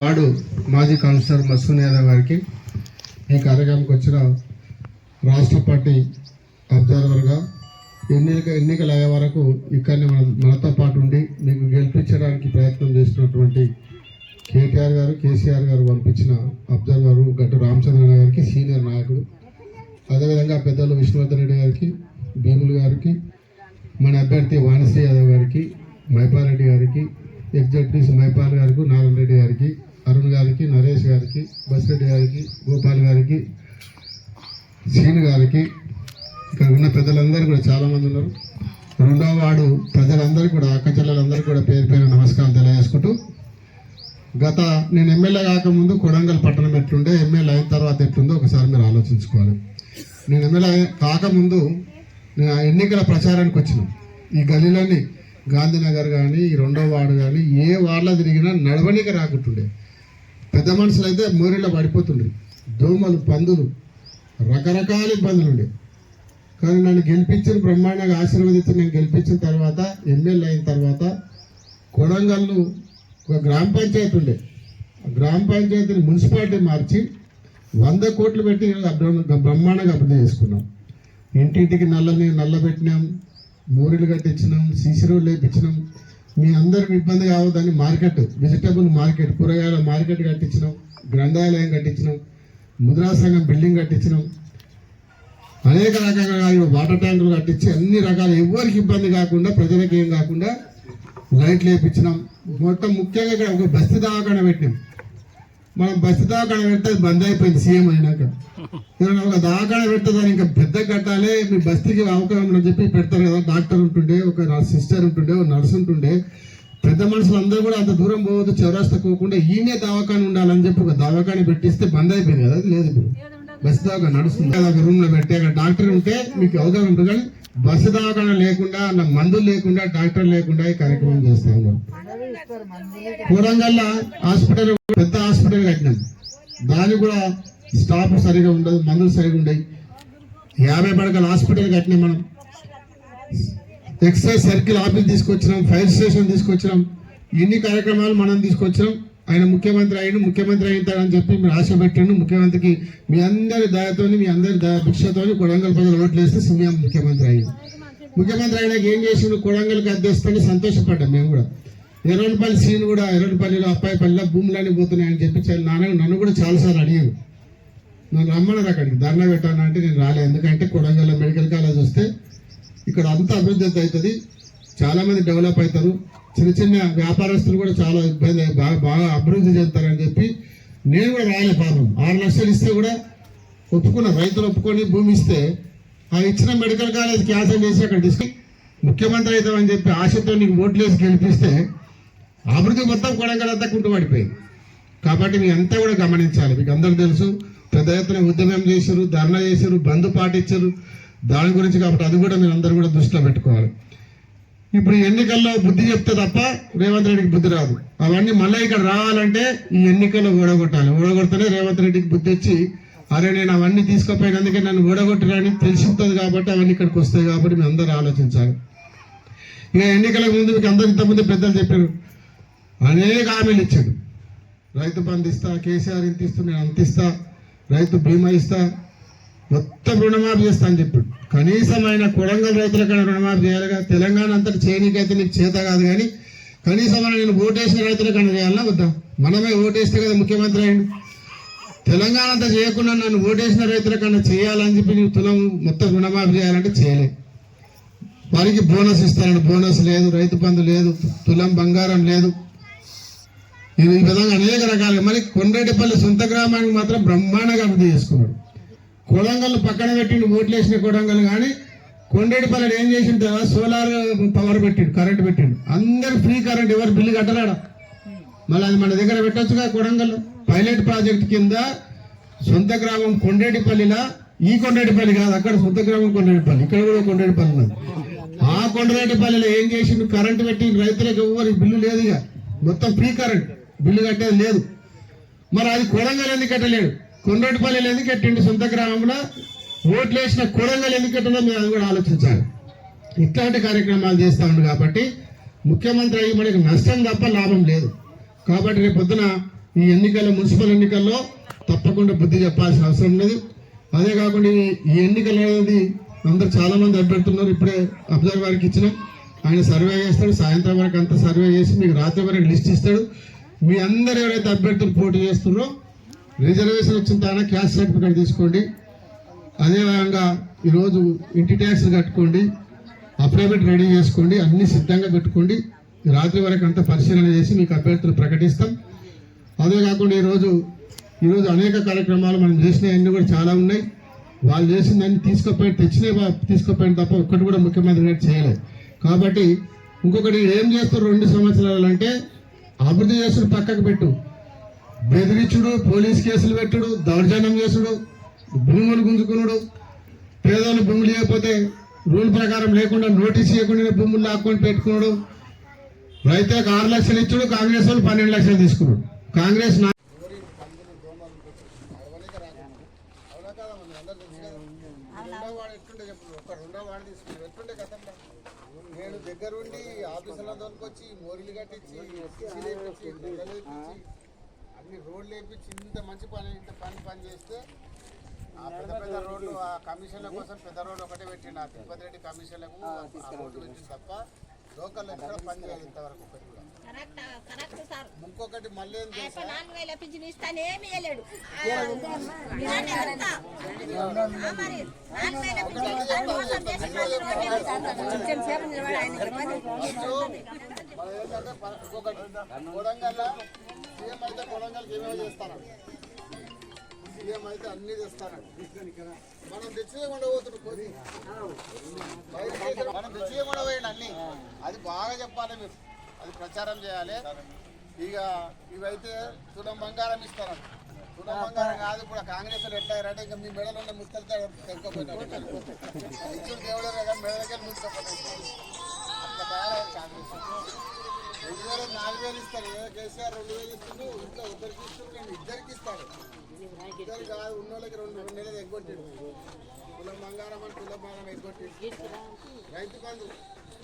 వాడు మాజీ councillor mason Yadav గారికి ఈ కార్యక్రమానికి వచ్చిన రాష్ట్ర పార్టీ అబ్జర్వర్గా ఎన్నిక ఎన్నికలు అయ్యే వరకు ఇక్కడనే మన మనతో పాటు ఉండి మీకు గెలిపించడానికి ప్రయత్నం చేసినటువంటి కేటీఆర్ గారు కేసీఆర్ గారు పంపించిన అబ్జర్వర్ గట్టు రామచంద్ర గారికి సీనియర్ నాయకుడు అదేవిధంగా పెద్దలు విష్ణువర్ధన్ రెడ్డి గారికి భీములు గారికి మన అభ్యర్థి వాణిశ్రీ యాదవ్ గారికి మైపాల్ రెడ్డి గారికి ఎగ్జిక్యూటివ్స్ మైపాల్ గారికి నారాయణ రెడ్డి గారికి అరుణ్ గారికి నరేష్ గారికి బసిరెడ్డి గారికి గోపాల్ గారికి శ్రీను గారికి ఇక్కడ ఉన్న పెద్దలందరూ కూడా చాలామంది ఉన్నారు. రెండవ వాడు ప్రజలందరికీ కూడా అక్కచల్లెలందరికీ కూడా పేరు పేరు నమస్కారం తెలియజేసుకుంటూ గత నేను ఎమ్మెల్యే కాకముందు కొడంగల్ పట్టణం ఎట్లుండే ఎమ్మెల్యే అయిన తర్వాత ఎట్లుందో ఒకసారి మీరు ఆలోచించుకోవాలి. నేను ఎమ్మెల్యే కాకముందు నేను ఆ ఎన్నికల ప్రచారానికి వచ్చిన. ఈ గలీలన్నీ గాంధీనగర్ కానీ ఈ రెండో వార్డు కానీ ఏ వార్డులో తిరిగినా నడవనిక రాకుంటుండే. పెద్ద మనుషులు అయితే మోరీలో పడిపోతుండే దోమలు పందులు రకరకాల ఇబ్బందులు ఉండే. కానీ నన్ను గెలిపించిన బ్రహ్మాండంగా ఆశీర్వదించి నేను గెలిపించిన తర్వాత ఎమ్మెల్యే అయిన తర్వాత కొడంగల్ను ఒక గ్రామ పంచాయతీ ఉండే. గ్రామ పంచాయతీని మున్సిపాలిటీ మార్చి వంద కోట్లు పెట్టి బ్రహ్మాండంగా అభివృద్ధి చేసుకున్నాం. ఇంటింటికి నల్లని నల్ల పెట్టినాం మోరీలు కట్టించినాం సీసీ రోడ్లు వేయించినాం మీ అందరికి ఇబ్బంది కావద్దని మార్కెట్ వెజిటబుల్ మార్కెట్ కూరగాయల మార్కెట్ కట్టించినాం గ్రంథాలయం కట్టించినాం ముద్రా సంఘం బిల్డింగ్ కట్టించినాం. అనేక రకాలుగా వాటర్ ట్యాంకులు కట్టించి అన్ని రకాల ఎవరికి ఇబ్బంది కాకుండా ప్రజలకు ఏం కాకుండా లైట్లు వేయించినాం మొత్తం ముఖ్యంగా ఇక్కడ ఒక బస్తీ దవాఖాన పెట్టినాం. మనం బస్సు దవాఖాన పెడితే బంద్ అయిపోయింది సీఎం అయినాక. ఏదైనా ఒక దవాఖాన పెడితే దాన్ని ఇంకా పెద్ద కట్టాలి మీ బస్తీకి అవకాశం ఉందని చెప్పి పెడతారు కదా. డాక్టర్ ఉంటుండే ఒక సిస్టర్ ఉంటుండే ఒక నర్స్ ఉంటుండే. పెద్ద మనుషులందరూ కూడా అంత దూరం పోవద్దు చౌరాస్తా పోకుండా ఈయనే దవాఖాన ఉండాలని చెప్పి ఒక దవాఖాన పెట్టిస్తే బంద్ అయిపోయింది కదా అది లేదు ఇప్పుడు. బస్సు దాకా నడుస్తుంది. కదా ఒక పెట్టి అక్కడ డాక్టర్ ఉంటే మీకు అవగాహన ఉంటుంది కానీ బస్సు దవాఖాన లేకుండా మందులు లేకుండా డాక్టర్ లేకుండా ఈ కార్యక్రమం చేస్తా ఉన్నాం హాస్పిటల్ పెద్ద హాస్పిటల్ కట్టినాం. దాని కూడా స్టాఫ్ సరిగా ఉండదు మందులు సరిగా ఉండవు యాభై పడకల హాస్పిటల్ కట్టినాం మనం. ఎక్సైజ్ సర్కిల్ ఆఫీస్ తీసుకొచ్చినాం ఫైర్ స్టేషన్ తీసుకొచ్చినాం. ఎన్ని కార్యక్రమాలు మనం తీసుకొచ్చినాం. ఆయన ముఖ్యమంత్రి అయిన ముఖ్యమంత్రి అవుతాడని చెప్పి మీరు ఆశ పెట్టండి. ముఖ్యమంత్రికి మీ అందరి దయతోని మీ అందరి దయ భిక్షతోని కొడంగల్ ప్రజలు ఓట్లు వేస్తే సీఎం ముఖ్యమంత్రి అయ్యింది ముఖ్యమంత్రి అయినాక ఏం చేసిండు? కొడంగల్కి అద్దెస్తని సంతోషపడ్డాం మేము కూడా. ఎర్రపల్లి సీన్ కూడా ఎర్రనపల్లిలో అప్పాయిపల్లిలో భూములన్నీ పోతున్నాయని చెప్పి నాన్న నన్ను కూడా చాలాసార్లు అడిగారు. నన్ను రమ్మన్నారు అక్కడికి. ధర్నా పెట్టాను అంటే నేను రాలేదు. ఎందుకంటే కొడంగల్ మెడికల్ కాలేజ్ వస్తే ఇక్కడ అంత అభివృద్ధి అవుతుంది. చాలామంది డెవలప్ అవుతారు. చిన్న చిన్న వ్యాపారస్తులు కూడా చాలా ఇబ్బంది బాగా బాగా అభివృద్ధి చెందుతారని చెప్పి నేను కూడా రాలే పాపం ఆరు లక్షలు ఇస్తే కూడా ఒప్పుకున్న రైతులు ఒప్పుకొని భూమి ఇస్తే ఆ ఇచ్చిన మెడికల్ కాలేజ్ క్యాన్సల్ చేసి అక్కడ తీసుకు ముఖ్యమంత్రి అవుతామని చెప్పి ఆశతో నీకు ఓట్లు వేసి గెలిపిస్తే అభివృద్ధి మొత్తం కొడంగల్ అంతా కుంటుపడిపోయింది. కాబట్టి మీ అంతా కూడా గమనించాలి. మీకు అందరికి తెలుసు పెద్ద ఎత్తున ఉద్యమం చేశారు ధర్నా చేశారు బంద్ పాటించారు. దాని గురించి కాబట్టి అది కూడా మీరు అందరూ కూడా దృష్టిలో పెట్టుకోవాలి. ఇప్పుడు ఈ ఎన్నికల్లో బుద్ధి చెప్తే తప్ప రేవంత్ రెడ్డికి బుద్ధి రాదు. అవన్నీ మళ్ళీ ఇక్కడ రావాలంటే ఈ ఎన్నికల్లో ఓడగొట్టాలి. ఓడగొడితేనే రేవంత్ రెడ్డికి బుద్ధి వచ్చి అరే నేను అవన్నీ తీసుకుపోయినందుకే నన్ను ఓడగొట్టరని తెలిసింటుంది కాబట్టి అవన్నీ ఇక్కడికి వస్తాయి కాబట్టి మేము అందరూ ఆలోచించాలి. ఇక ఎన్నికలకు ముందు మీకు అందరూ ఇంతకుముందు పెద్దలు చెప్పారు. అనేక హామీలు ఇచ్చాడు రైతు బంధు ఇస్తా కేసీఆర్ ఇంత ఇస్తూ నేను అంత ఇస్తా రైతు బీమా ఇస్తా మొత్తం రుణమాఫీ చేస్తా అని చెప్పాడు. కనీసం ఆయన కొడంగల్ రైతులకైనా రుణమాఫీ చేయాలిగా తెలంగాణ అంతటి చేయనీకైతే నీకు చేత కాదు కానీ కనీసం నేను ఓటేసిన రైతులకైనా చేయాలన్నా వద్దా? మనమే ఓటేస్తే కదా ముఖ్యమంత్రి అయ్యిండు. తెలంగాణ అంతా చేయకుండా నన్ను ఓటేసిన రైతులకన్నా చేయాలని చెప్పి నీవు తులం మొత్తం రుణమాఫీ చేయాలంటే చేయలే. వారికి బోనస్ ఇస్తారని బోనస్ లేదు రైతు బంధు లేదు తులం బంగారం లేదు. ఈ విధంగా అనేక రకాలుగా మళ్ళీ కొండ్రెడ్డిపల్లి సొంత గ్రామానికి మాత్రం బ్రహ్మాండంగా అభివృద్ధి చేసుకున్నాడు. కొడంగల్ పక్కన పెట్టిండు ఓట్లు వేసిన కొడంగల్ కానీ కొండేటిపల్లెడు ఏం చేసిండు సోలార్ పవర్ పెట్టిండు కరెంట్ పెట్టిండు. అందరు ఫ్రీ కరెంట్ ఎవరు బిల్లు కట్టలేడా? మళ్ళీ అది మన దగ్గర పెట్టచ్చుగా కొడంగల్. పైలట్ ప్రాజెక్ట్ కింద సొంత గ్రామం కొండేటిపల్లిలా ఈ కొండేటిపల్లి కాదు అక్కడ సొంత గ్రామం కొండేటిపల్లి ఇక్కడ కూడా కొండేటిపల్లి ఉన్నది. ఆ కొండరేటిపల్లిలో ఏం చేసిండు? కరెంట్ పెట్టి రైతులకు ఎవరు బిల్లు లేదు ఇక మొత్తం ఫ్రీ కరెంట్ బిల్లు కట్టేది లేదు. మరి అది కొడంగల్ ఎందుకు కట్టలేడు కొండరేటిపల్లిలో ఎందుకు కట్టిండు సొంత గ్రామంలో? ఓట్లు వేసిన కొడంగల్ ఎందుకు కట్టడో మీరు అది కూడా ఆలోచించాలి. ఇట్లాంటి కార్యక్రమాలు చేస్తా ఉండు కాబట్టి ముఖ్యమంత్రి అయ్యి మనకి నష్టం తప్ప లాభం లేదు. కాబట్టి రేపు పొద్దున ఈ ఎన్నికల్లో మున్సిపల్ ఎన్నికల్లో తప్పకుండా బుద్ధి చెప్పాల్సిన అవసరం లేదు. అదే కాకుండా ఈ- ఎన్నికలు అనేది అందరు చాలామంది అడ్డెడుతున్నారు అభ్యర్థున్నారు ఇప్పుడే అబ్జర్వర్కి ఇచ్చినాం. ఆయన సర్వే చేస్తాడు సాయంత్రం వరకు అంతా సర్వే చేసి మీకు రాత్రి వరకు లిస్ట్ ఇస్తాడు. మీ అందరు ఎవరైతే అభ్యర్థులు పోటీ చేస్తున్నారో రిజర్వేషన్ వచ్చిన తాన క్యాస్ట్ సర్టిఫికేట్ తీసుకోండి. అదేవిధంగా ఈరోజు ఇంటి ట్యాక్స్ కట్టుకోండి. అఫిడవిట్ రెడీ చేసుకోండి. అన్ని సిద్ధంగా పెట్టుకోండి రాత్రి వరకు అంతా పరిశీలన చేసి మీకు అభ్యర్థులు ప్రకటిస్తాం. అదే కాకుండా ఈరోజు ఈరోజు అనేక కార్యక్రమాలు మనం చేసినవన్నీ కూడా చాలా ఉన్నాయి. వాళ్ళు చేసిందన్ని తీసుకుపోయి తెచ్చినే తీసుకుపోయిన తప్ప ఒక్కటి కూడా ముఖ్యమంత్రి గారు చేయలేదు. కాబట్టి ఇంకొకటి ఏం చేస్తారు రెండు సంవత్సరాలు అంటే అభివృద్ధి చేస్తున్న పక్కకు పెట్టు. బెదిరించుడు పోలీస్ కేసులు పెట్టుడు దౌర్జన్యం చేసుడు భూములు గుంజుకునుడు. పేదలు భూములు లేకపోతే రూల్ ప్రకారం లేకుండా నోటీస్ ఇవ్వకుండా భూములు లాక్కొని పెట్టుకున్నాడు రైతులకు ఆరు లక్షలు ఇచ్చుడు కాంగ్రెస్ వాళ్ళు పన్నెండు లక్షలు తీసుకున్నాడు కాంగ్రెస్ నేను దగ్గరుండి ఆఫీసులో దొరికొచ్చి మోరీలు కట్టించి అన్ని రోడ్లు వేయించి ఇంత మంచి పని ఇంత పని పని చేస్తే ఆ పెద్ద పెద్ద రోడ్లు. ఆ కమిషన్ల కోసం పెద్ద రోడ్డు ఒకటే పెట్టిండు. ఆ తిరుపతి రెడ్డి కమిషన్లకు ఆ రోడ్డు పెట్టింది తప్ప లోకల్ ఎక్కడ పని చేయాలి ఇంతవరకు ఒకటి కూడా. ఇంకొకటి మళ్ళీ ఏం మరి ఇంకొకటి. కొడంగల్ సీఎం అయితే కొడంగల్కి ఏమేమో చేస్తాను సీఎం అయితే అన్ని తెస్తాను మనం తెచ్చేయకుండా పోతున్నాడు మనం తెచ్చేయకుండా పోయండి అన్ని. అది బాగా చెప్పాలి మీరు. అది ప్రచారం చేయాలి. ఇక ఇవైతే తులం బంగారం ఇస్తారు? తులం బంగారం కాదు ఇప్పుడు కాంగ్రెస్ ఎట్టారంటే ఇంకా మీ మెడలో ఉన్న ముస్తలతో తెంకపోయినారు ఇచ్చుడు దేవుడే కదా మెడలకే ముస్తకపోతాయి అట్లా తయారైంది కాంగ్రెస్ రెండు వేలు నాలుగు వేలు ఇస్తారు. ఏ కేసీఆర్ రెండు వేలు ఇస్తుండు ఇంట్లో ఇద్దరికి ఇస్తుండు నేను ఇద్దరికి ఇస్తాడు ఇద్దరు కాదు ఉన్నోళ్ళకి రెండు రెండు నెలలు ఎగ్గొట్టాడు. కులం బంగారం అని కులం బంగారం ఎగ్గొట్టాడు. రైతు బంధు.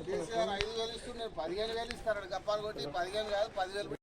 కేసీఆర్ ఐదు వేలు ఇస్తుండే పదిహేను వేలు ఇస్తాడు గప్పాలు కొట్టి పదిహేను కాదు పదివేలు